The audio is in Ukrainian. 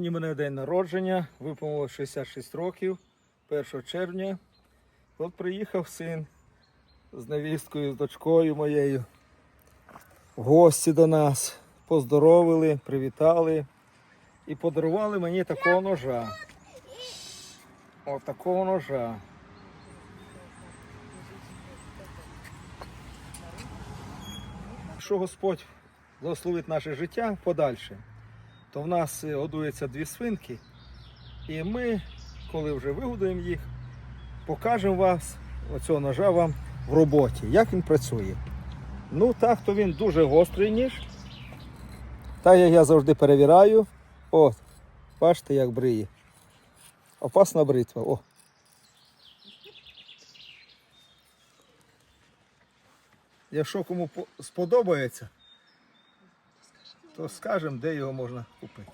Сьогодні мене день народження, виповнило 66 років, 1 червня. От приїхав син з невісткою, з дочкою моєю. Гості до нас. Поздоровили, привітали і подарували мені такого ножа. От такого ножа. Якщо Господь благословить наше життя подальше, то в нас е, годується дві свинки, і ми, коли вже вигодуємо їх, покажемо вас оцього ножа вам в роботі, як він працює. Ну так, то він дуже гострий ніж. Так як я завжди перевіряю. От, бачите, як бриє. Опасна бритва. О. Якщо кому сподобається, то скажемо, де його можна купити.